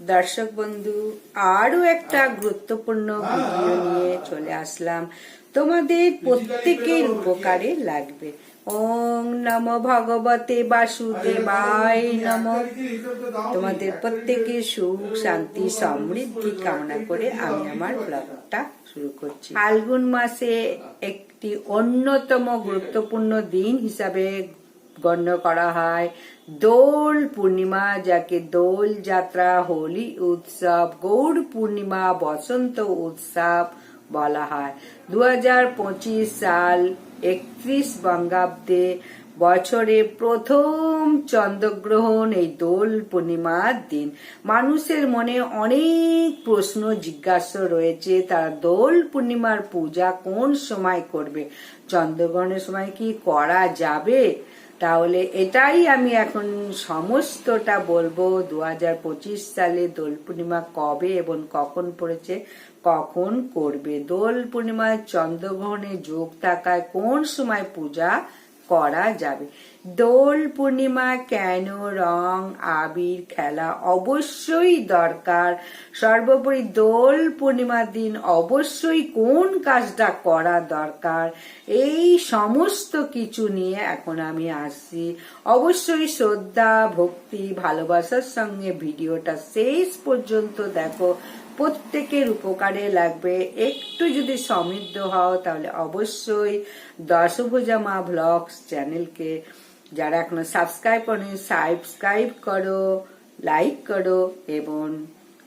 দর্শক বন্ধু আরও একটা গুরুত্বপূর্ণ ভিডিও নিয়ে চলে আসলাম। তোমাদের প্রত্যেকের উপকারে লাগবে। ওম নম ভগবতে বাসুদেবায় নম। তোমাদের প্রত্যেকে সুখ, শান্তি, সমৃদ্ধি কামনা করে আমি আমার ব্লগটা শুরু করছি। ফাল্গুন মাসে একটি অন্যতম গুরুত্বপূর্ণ দিন হিসাবে গণ্য করা হয়। দোল পূর্ণিমা যাকে দোল যাত্রা, হোলি উৎসব গৌড় পূর্ণিমা, বসন্ত উৎসব বলা হয়। দু হাজার পঁচিশ সাল একত্রিশ বঙ্গাব্দে বছরে প্রথম চন্দ্রগ্রহণ এই দোল পূর্ণিমার দিন। মানুষের মনে অনেক প্রশ্ন, জিজ্ঞাসা রয়েছে, তারা দোল পূর্ণিমার পূজা কোন সময় করবে? চন্দ্রগ্রহণের সময় কি করা যাবে? তাহলে এটাই আমি এখন সমস্তটা বলব দু হাজার পঁচিশ সালে দোল পূর্ণিমা কবে এবং কখন পড়েছে, কখন করবে? দোল পূর্ণিমায় চন্দ্রগ্রহণে যোগ থাকায় কোন সময় পূজা করা যাবে। দোল পূর্ণিমা কেন রং, আবির, খেলা অবশ্যই দরকার। সর্বোপরি দোল পূর্ণিমার দিন অবশ্যই কোন কাজটা করা দরকার? এই সমস্ত কিছু নিয়ে এখন আমি আসছি। অবশ্যই শ্রদ্ধা, ভক্তি, ভালোবাসার সঙ্গে ভিডিওটা শেষ পর্যন্ত দেখো। প্রত্যেকের উপকারে লাগবে। একটু যদি সমৃদ্ধ হও, তাহলে অবশ্যই দশভুজা মা ব্লগস চ্যানেলকে, যারা এখনও সাবস্ক্রাইব করেনি, সাবস্ক্রাইব করো, লাইক করো এবং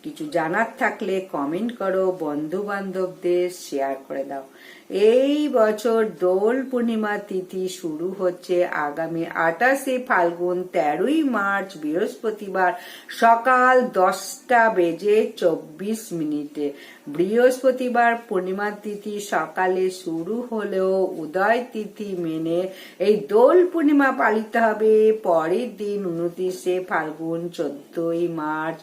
কিছু জানার থাকলে কমেন্ট করো বন্ধু বান্ধবদের শেয়ার করে দাও। এই বছর দোল পূর্ণিমা তিথি শুরু হচ্ছে আগামী আটাশে ফাল্গুন, তেরোই মার্চ, বৃহস্পতিবার সকাল দশটা বেজে চব্বিশ মিনিটে। বৃহস্পতিবার পূর্ণিমা তিথি সকালে শুরু হলেও উদয় তিথি মেনে এই দোল পূর্ণিমা পালিত হবে। পরের দিন উনত্রিশে ফাল্গুন, চোদ্দই মার্চ,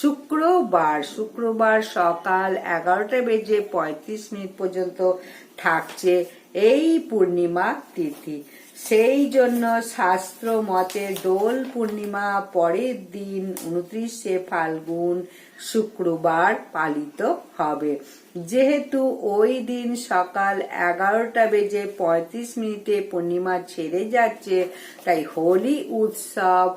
শুক্রবার। শুক্রবার সকাল এগারোটা বেজে পঁয়ত্রিশ মিনিট পর্যন্ত থাকছে এই পূর্ণিমা তিথি। সেই জন্য শাস্ত্র মতে দোল পূর্ণিমা পরের দিন উনত্রিশে ফাল্গুন শুক্রবার পালিত হবে। যেহেতু ওই দিন সকাল এগারোটা বেজে পঁয়ত্রিশ মিনিটে পূর্ণিমা ছেড়ে যাচ্ছে, তাই হোলি উৎসব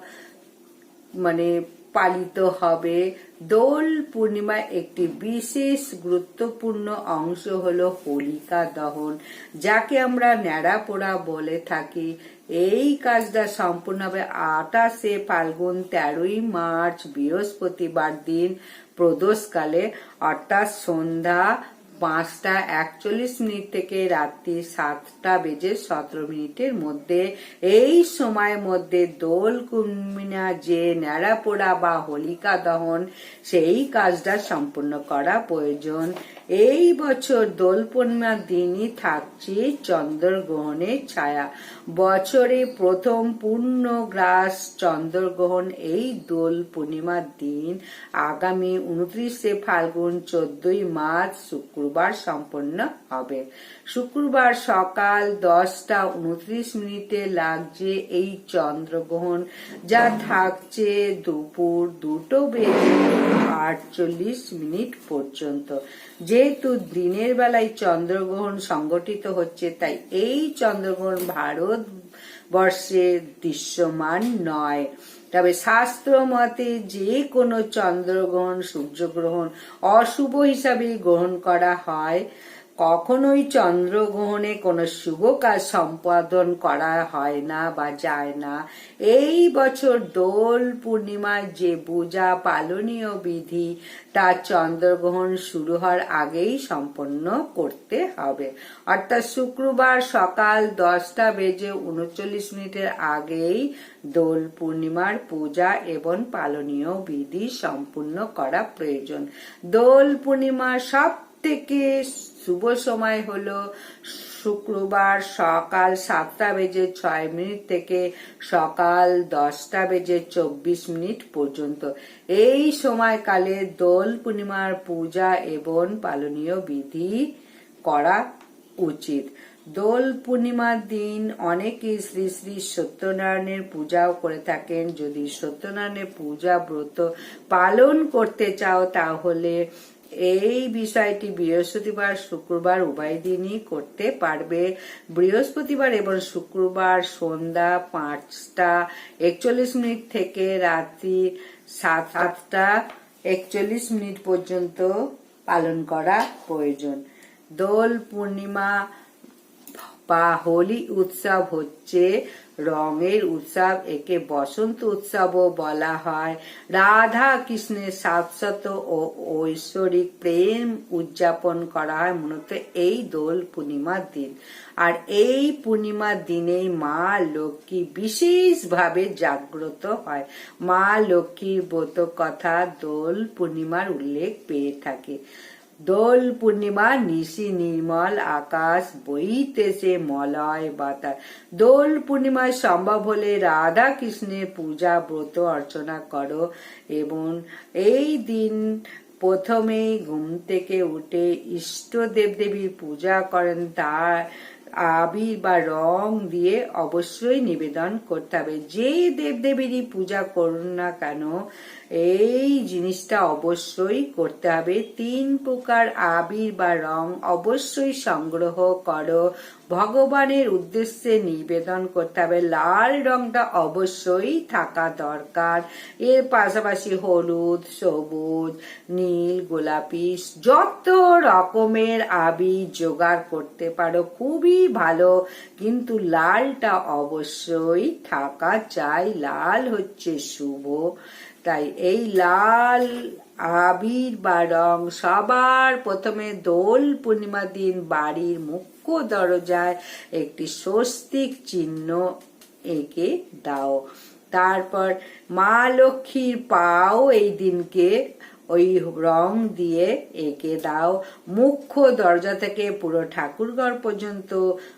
মানে পালিত হবে। দোল পূর্ণিমা একটি বিশেষ গুরুত্বপূর্ণ অংশ হল হোলিকা দহন, যাকে আমরা ন্যাড়া পোড়া বলে থাকি। এই কাজটা সম্পূর্ণ হবে আটাশে ফাল্গুন, তেরোই মার্চ, বৃহস্পতিবার দিন প্রদোষকালে, অর্থাৎ সন্ধ্যা পাঁচটা একচল্লিশ মিনিট থেকে রাত্রি সাতটা বেজে সতেরো মিনিটের মধ্যে। এই সময়ের মধ্যে দোল কুমিনা যে ন্যাড়া পোড়া বা হোলিকা দহন, সেই কাজটা সম্পূর্ণ করা প্রয়োজন। এই বছর দোল পূর্ণিমার দিনই থাকছে চন্দ্রগ্রহণের ছায়া। বছরে প্রথম পূর্ণ গ্রাস চন্দ্রগ্রহণ এই দোল পূর্ণিমার দিন। আগামী উনত্রিশে ফাল্গুন, চোদ্দই মার্চ শুক্রবার সম্পন্ন হবে। শুক্রবার সকাল দশটা উনত্রিশ মিনিটে লাগছে এই চন্দ্রগ্রহণ, যা থাকছে দুপুর দুটো বেজে আটচল্লিশ মিনিট পর্যন্ত। যেহেতু দিনের বেলায় চন্দ্রগ্রহণ সংগঠিত হচ্ছে, তাই এই চন্দ্রগ্রহণ ভারত বর্ষে দৃশ্যমান নয়। তবে শাস্ত্র মতে যে কোনো চন্দ্রগ্রহণ, সূর্যগ্রহণ অশুভ হিসাবে গ্রহণ করা হয়। কখনোই চন্দ্রগ্রহণে কোনো শুভ কাজ সম্পাদন করা হয় না বা যায় না। এই বছর দোল পূর্ণিমায় যে পূজা পালনীয় বিধি, তা চন্দ্রগ্রহণ শুরু হওয়ার আগেই সম্পন্ন করতে হবে। অর্থাৎ শুক্রবার সকাল দশটা বেজে উনচল্লিশ মিনিটের আগেই দোল পূর্ণিমার পূজা এবং পালনীয় বিধি সম্পূর্ণ করা প্রয়োজন। দোল পূর্ণিমা সব থেকে শুভ সময় হলো। শুক্রবার সকাল সাতটা বেজে ছয় মিনিট থেকে সকাল দশটা বেজে চব্বিশ মিনিট পর্যন্ত। এই সময়কালে দোল পূর্ণিমার পূজা এবং পালনীয় বিধি করা উচিত। দোল পূর্ণিমার দিন অনেকে শ্রী শ্রী সত্যনারায়ণের পূজাও করে থাকেন। যদি সত্যনারায়ণের পূজা ব্রত পালন করতে চাও, তাহলে এই বিষয়টি বৃহস্পতিবার, শুক্রবার উভয় দিনই করতে পারবে। বৃহস্পতিবার এবং শুক্রবার সন্ধ্যা পাঁচটা একচল্লিশ মিনিট থেকে রাত্রি সাত আটটা একচল্লিশ মিনিট পর্যন্ত পালন করা প্রয়োজন। দোল পূর্ণিমা বা হোলি উৎসব হচ্ছে রঙের উৎসব একে বসন্ত উৎসবও বলা হয়। রাধা কৃষ্ণের শাশ্বত ও ঐশ্বরিক প্রেম উদযাপন করা হয় মূলত এই দোল পূর্ণিমার দিন। আর এই পূর্ণিমার দিনেই মা লক্ষ্মী বিশেষভাবে জাগ্রত হয়। মা লক্ষ্মীর ব্রত কথা দোল পূর্ণিমার উল্লেখ পেয়ে থাকে। দোল পূর্ণিমা, নিশি নির্মল, আকাশ বইতেছে মলয় বাতাস দোল পূর্ণিমায় সম্ভব হলে রাধা কৃষ্ণের পূজা, ব্রত অর্চনা করো এবং এই দিন প্রথমেই ঘুম থেকে উঠে ইষ্ট দেবদেবীর পূজা করেন। তার আবির বা রং দিয়ে অবশ্যই নিবেদন করতে হবে। যে দেবদেবীরই পূজা করুন না কেন, এই জিনিসটা অবশ্যই করতে হবে। তিন প্রকার আবির বা রং অবশ্যই সংগ্রহ করো। ভগবানের উদ্দেশ্যে নিবেদন করতে হবে। লাল রংটা অবশ্যই থাকা দরকার। এর পাশাপাশি হলুদ, সবুজ, নীল, গোলাপি, যত রকমের আবির জোগাড় করতে পারো, খুবই ভালো। কিন্তু লালটা অবশ্যই থাকা চাই। লাল হচ্ছে শুভ। তাই এই লাল আবির বা রং সবার প্রথমে দোল পূর্ণিমা দিন বাড়ির মুখ্য দরজায় একটি স্বস্তিক চিহ্ন এঁকে দাও। তারপর মা লক্ষ্মীর পাও এই দিনকে ওই রং দিয়ে এঁকে দাও। মুখ্য দরজা থেকে পুরো ঠাকুরঘর পর্যন্ত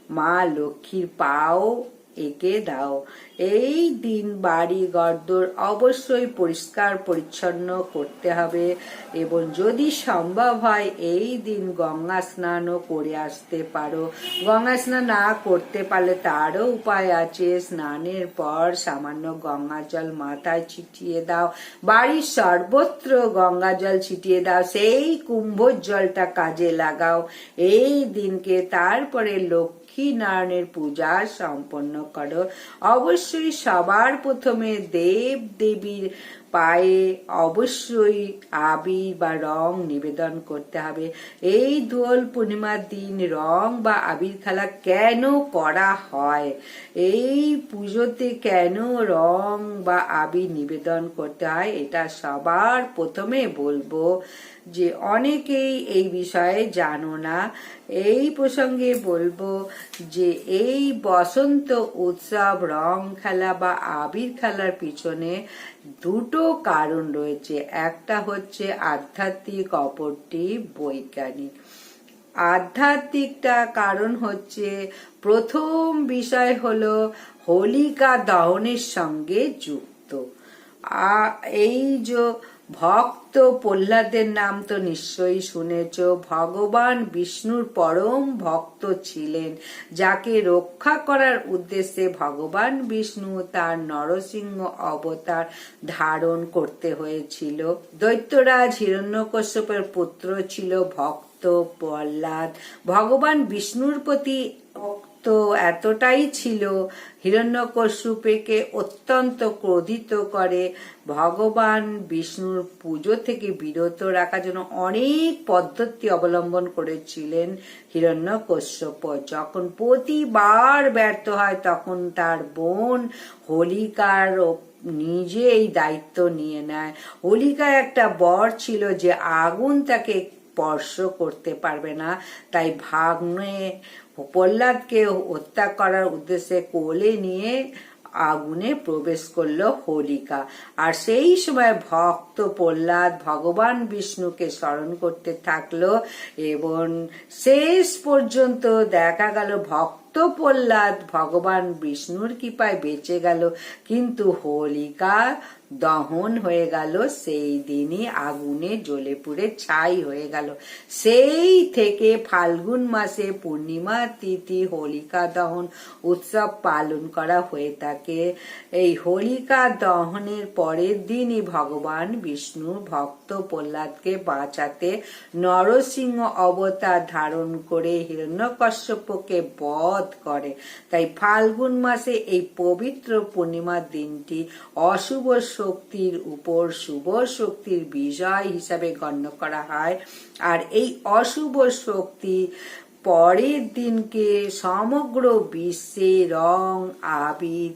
মা লক্ষ্মীর পাও এঁকে দাও। এই দিন বাড়ি গর্দর অবশ্যই পরিষ্কার পরিচ্ছন্ন করতে হবে এবং যদি সম্ভব হয় এই দিন গঙ্গা স্নানও করে আসতে পারো। গঙ্গা স্নান না করতে পারলে তারও উপায় আছে। স্নানের পর সামান্য গঙ্গা জল মাথায় ছিটিয়ে দাও। বাড়ির সর্বত্র গঙ্গা জল ছিটিয়ে দাও। সেই কুম্ভ জলটা কাজে লাগাও। এই দিনকে তারপরে লোক লক্ষ্মী নারায়ণের পূজা সম্পন্ন করো। অবশ্যই সবার প্রথমে দেব দেবীর পায়ে অবশ্যই আবির বা রং নিবেদন করতে হবে। এই দোল পূর্ণিমার দিন রং বা আবির খেলা কেন করা হয়? এই পুজোতে কেন রং বা আবির নিবেদন করতে হয়? এটা সবার প্রথমে বলব। যে অনেকেই এই বিষয়ে জানো না, এই প্রসঙ্গে বলব যে এই বসন্ত উৎসব, রং খেলা বা আবির খেলার পিছনে দুটো কারণ রয়েছে। একটা হচ্ছে আধ্যাত্মিক, অপরটি বৈজ্ঞানিক। আধ্যাত্মিকটা কারণ হচ্ছে প্রথম বিষয় হলো হোলিকা দহনের সঙ্গে যুক্ত। এই যে ভক্ত প্রহ্লাদের নাম তো নিশ্চয়ই শুনেছ। ভগবান বিষ্ণুর পরম ভক্ত ছিলেন। যাকে রক্ষা করার উদ্দেশ্যে ভগবান বিষ্ণু তার নরসিংহ অবতার ধারণ করতে হয়েছিল। দৈত্যরাজ হিরণ্যকশ্যপের পুত্র ছিল ভক্ত প্রহ্লাদ। ভগবান বিষ্ণুর প্রতি এতটাই ছিল। হিরণ্যকশ্যপেকে অত্যন্ত ক্রোধিত করে ভগবান বিষ্ণুর পুজো থেকে বিরত রাখার জন্য অনেক পদ্ধতি অবলম্বন করেছিলেন হিরণ্যকশ্যপ যখন প্রতিবার ব্যর্থ হয়, তখন তার বোন হোলিকার নিজে এই দায়িত্ব নিয়ে নেয়। হোলিকার একটা বর ছিল যে আগুন তাকে স্পর্শ করতে পারবে না, তাই ভাগ্নে প্রহ্লাদকে হত্যা করার উদ্দেশ্যে কোলে নিয়ে আগুনে প্রবেশ করল হোলিকা। আর সেই সময় ভক্ত প্রহ্লাদ ভগবান বিষ্ণুকে স্মরণ করতে থাকল এবং শেষ পর্যন্ত দেখা গেল ভক্ত প্রহ্লাদ ভগবান বিষ্ণুর কৃপায় বেঁচে গেল। কিন্তু হোলিকা দহন হয়ে গেল, সেই দিনই আগুনে জ্বলে পুড়ে ছাই হয়ে গেল। সেই থেকে ফাল্গুন মাসে পূর্ণিমা তিথি, হোলিকা দহন উৎসব পালন করা হয়ে থাকে। এই হোলিকা দহনের পরের দিনই ভগবান বিষ্ণু ভক্ত প্রহ্লাদকে বাঁচাতে নরসিংহ অবতার ধারণ করে হিরণ্যকশ্যপকে বধ করে। তাই ফাল্গুন মাসে এই পবিত্র পূর্ণিমার দিনটি অশুভ শক্তির উপর শুভ শক্তির বিজয় হিসাবে গণ্য করা হয়। আর এই অশুভ শক্তি পরের দিনকে সমগ্র বিশ্বে রং, আবির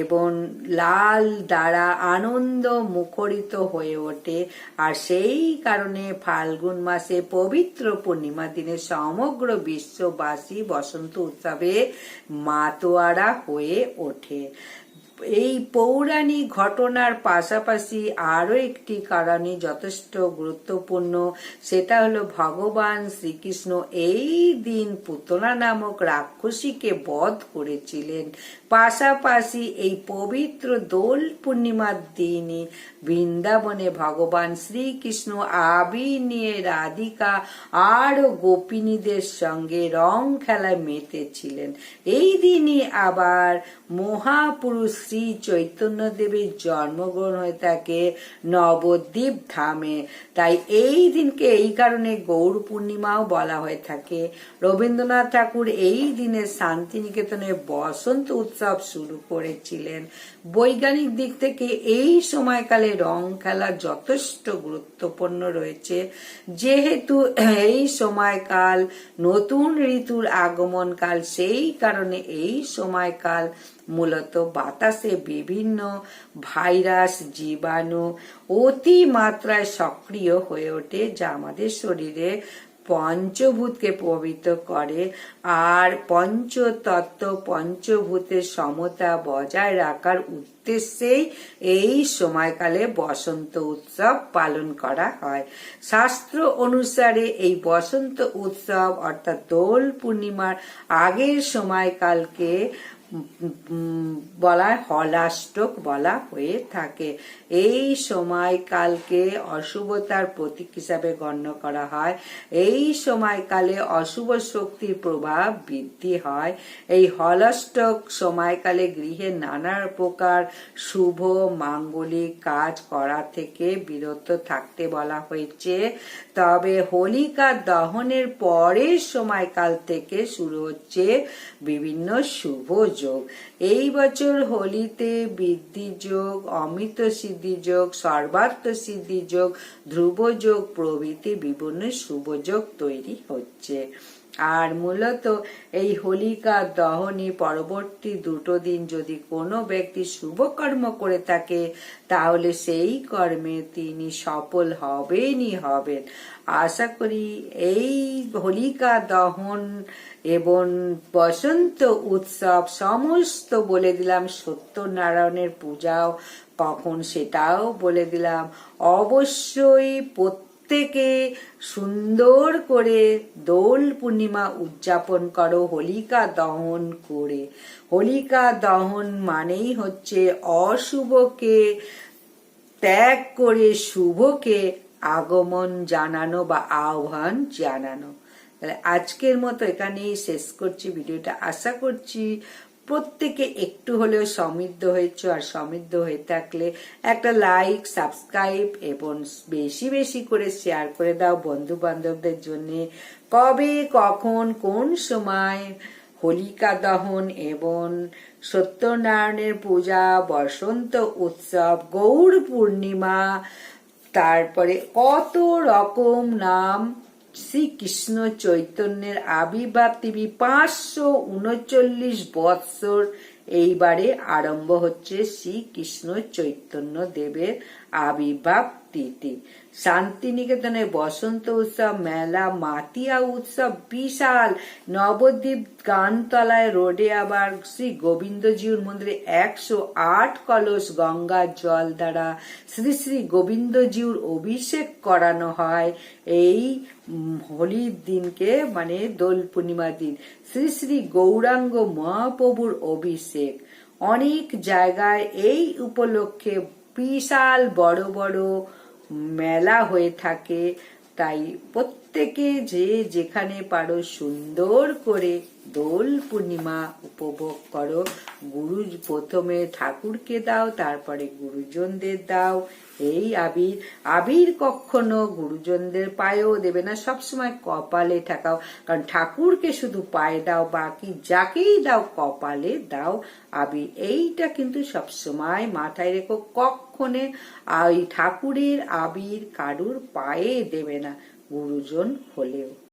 এবং লাল দ্বারা আনন্দ মুখরিত হয়ে ওঠে। আর সেই কারণে ফাল্গুন মাসে পবিত্র পূর্ণিমা দিনে সমগ্র বিশ্ববাসী বসন্ত উৎসবে মাতোয়ারা হয়ে ওঠে। এই পৌরাণিক ঘটনার পাশাপাশি আরও একটি কারণে যথেষ্ট গুরুত্বপূর্ণ, সেটা হলো ভগবান শ্রীকৃষ্ণ এই দিন পুতলা নামক রাক্ষসীকে বধ করেছিলেন। পাশাপাশি এই পবিত্র দোল পূর্ণিমার দিনে বৃন্দাবনে ভগবান শ্রীকৃষ্ণ আবির নিয়ে রাধিকা আর গোপিনীদের সঙ্গে রং খেলায় মেতেছিলেন। এই দিনই আবার মহাপুরুষ শ্রী চৈতন্য দেবের জন্মগ্রহণ হয়ে থাকে নবদ্বীপ ধামে। তাই এই দিনকে এই কারণে গৌর পূর্ণিমাও বলা হয়ে থাকে। রবীন্দ্রনাথ ঠাকুর এই দিনে শান্তিনিকেতনে বসন্ত উৎসব শুরু করেছিলেন। বৈজ্ঞানিক দিক থেকে এই সময়কালে রং খেলা যথেষ্ট গুরুত্বপূর্ণ রয়েছে। যেহেতু এই সময়কাল নতুন ঋতুর আগমনকাল, সেই কারণে এই সময়কাল মূলত বাতাসে বিভিন্ন ভাইরাস, জীবাণু অতি মাত্রায় সক্রিয় হয়ে ওঠে, যা আমাদের শরীরে পঞ্চভূতকে প্রভাবিত করে আর পঞ্চতত্ত্ব পঞ্চভূতের সমতা বজায় রাখার উদ্দেশ্যেই এই সময়কালে বসন্ত উৎসব পালন করা হয়। শাস্ত্র অনুসারে এই বসন্ত উৎসব অর্থাৎ দোল পূর্ণিমার আগের সময়কালকে বলা, হলাষ্টক বলা হয়ে থাকে। এই সময়কালকে অশুভতার প্রতীক হিসাবে গণ্য করা হয়। এই সময়কালে অশুভ শক্তির প্রভাব বৃদ্ধি হয়। এই হলাষ্টক সময়কালে গৃহে নানা প্রকার শুভ, মাঙ্গলিক কাজ করা থেকে বিরত থাকতে বলা হয়েছে। তবে হোলিকা দহনের পরের সময়কাল থেকে শুরু হচ্ছে বিভিন্ন শুভ যোগ। এই বছর হোলিতে বৃদ্ধি যোগ, অমিত সিদ্ধি যোগ, সর্বার্থ সিদ্ধি যোগ, ধ্রুব যোগ প্রভৃতি বিভিন্ন শুভ যোগ তৈরি হচ্ছে। আর মূলত এই হোলিকা দহনে পরবর্তী দুটো দিন যদি কোনো ব্যক্তি শুভ কর্ম করে থাকে, তাহলে সেই কর্মে তিনি সফল হবেনই হবেন। আশা করি এই হোলিকা দহন এবং বসন্ত উৎসব সমস্ত বলে দিলাম। সত্যনারায়ণের পূজাও কখন সেটাও বলে দিলাম। অবশ্যই প্রত্যেকে সুন্দর করে দোল পূর্ণিমা উদযাপন করো, হোলিকা দহন করে। হোলিকা দহন মানেই হচ্ছে অশুভকে ত্যাগ করে, শুভকে আগমন জানানো বা আহ্বান জানানো। তাহলে আজকের মতো এখানেই শেষ করছি। ভিডিওটা আশা করছি প্রত্যেকে একটু হলেও সমৃদ্ধ হয়েছ আর সমৃদ্ধ হয়ে থাকলে একটা লাইক সাবস্ক্রাইব এবং বেশি বেশি করে শেয়ার করে দাও বন্ধু বান্ধবদের জন্য। কবে, কখন, কোন সময়? হোলিকা দহন এবং সত্যনারায়ণের পূজা, বসন্ত উৎসব, গৌর পূর্ণিমা, তারপরে কত রকম নাম শ্রীকৃষ্ণ চৈতন্যের আবির্ভাব তিনি পাঁচশো উনচল্লিশ বৎসর এইবারে আরম্ভ হচ্ছে শ্রীকৃষ্ণ চৈতন্য দেবের আবির্ভাব তিথি শান্তিনিকেতনে বসন্ত উৎসব মেলা, মাতিয়া উৎসব বিশাল। নবদ্বীপ গানতলায় রোডে আবার শ্রী গোবিন্দজিউর মন্দিরে একশো আট কলস গঙ্গার জল দ্বারা শ্রী শ্রী গোবিন্দজিউর অভিষেক করানো হয়। এই হোলির দিনকে মানে দোল পূর্ণিমার দিন। শ্রী শ্রী গৌরাঙ্গ মহাপ্রভুর অভিষেক। অনেক জায়গায় এই উপলক্ষে বিশাল বড় বড় মেলা হয়ে থাকে। তাই প্রত্যেকে যে যেখানে পারো সুন্দর করে দোল পূর্ণিমা উপভোগ করো। গুরু প্রথমে ঠাকুরকে দাও, তারপরে গুরুজনদের দাও। এই আবির আবির কখনো গুরুজনদের পায়েও দেবে না, সবসময় কপালে ঠেকাও। কারণ ঠাকুরকে শুধু পায়ে দাও, বাকি যাকেই দাও কপালে দাও। আবির, এইটা কিন্তু সবসময় মাথায় রেখো কক্ষণে ওই ঠাকুরের আবির কারুর পায়ে দেবে না, গুরুজন হলেও।